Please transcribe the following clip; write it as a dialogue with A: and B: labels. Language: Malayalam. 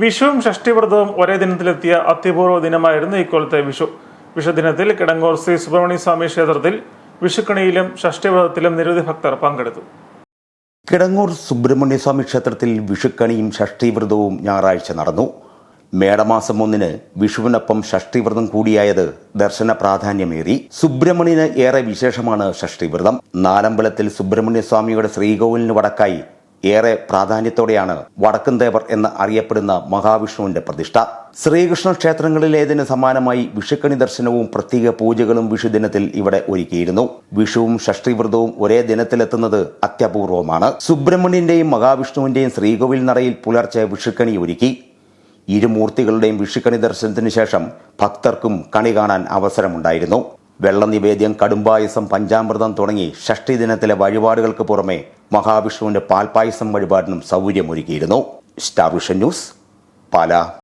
A: വിഷുവും ഷഷ്ടിവ്രതവും ഒരേ ദിനത്തിലെത്തിയ അത്യപൂർവ ദിനമായിരുന്നു ഇക്കൊല്ലത്തെ വിഷു. വിഷുദിനത്തിൽ കിടങ്ങൂർ ശ്രീ സുബ്രഹ്മണ്യ സ്വാമി ക്ഷേത്രത്തിൽ വിഷുക്കണിയിലും ഷഷ്ടിവ്രതത്തിലും നിരവധി ഭക്തർ പങ്കെടുത്തു.
B: കിടങ്ങൂർ സുബ്രഹ്മണ്യ സ്വാമി ക്ഷേത്രത്തിൽ വിഷുക്കണിയും ഷഷ്ടിവ്രതവും ഞായറാഴ്ച നടന്നു. മേടമാസം ഒന്നിന് വിഷുവിനൊപ്പം ഷഷ്ടിവ്രതം കൂടിയായത് ദർശന പ്രാധാന്യമേറി. സുബ്രഹ്മണ്യന് ഏറെ വിശേഷമാണ് ഷഷ്ടിവ്രതം. നാലമ്പലത്തിൽ സുബ്രഹ്മണ്യ സുബ്രഹ്മണ്യസ്വാമിയുടെ ശ്രീകോവിലിന് വടക്കായി ഏറെ പ്രാധാന്യത്തോടെയാണ് വടക്കുംതേവർ എന്ന് അറിയപ്പെടുന്ന മഹാവിഷ്ണുവിന്റെ പ്രതിഷ്ഠ. ശ്രീകൃഷ്ണ ക്ഷേത്രങ്ങളിലേതിന് സമാനമായി വിഷുക്കണി ദർശനവും പ്രത്യേക പൂജകളും വിഷുദിനത്തിൽ ഇവിടെ ഒരുക്കിയിരുന്നു. വിഷുവും ഷഷ്ടിവ്രതവും ഒരേ ദിനത്തിലെത്തുന്നത് അത്യപൂർവമാണ്. സുബ്രഹ്മണ്യന്റെയും മഹാവിഷ്ണുവിന്റെയും ശ്രീകോവിൽ നടയിൽ പുലർച്ചെ വിഷുക്കണി ഒരുക്കി. ഇരുമൂർത്തികളുടെയും വിഷുക്കണി ദർശനത്തിന് ശേഷം ഭക്തർക്കും കണി കാണാൻ അവസരമുണ്ടായിരുന്നു. വെള്ളനിവേദ്യം കടുംബായസം പഞ്ചാമൃതം തുടങ്ങി ഷഷ്ടി ദിനത്തിലെ വഴിപാടുകൾക്ക് പുറമെ മഹാവിഷ്ണുവിന്റെ പാൽപായസം വഴിപാടിനും സൗകര്യമൊരുക്കിയിരുന്നു. Star vision news Pala.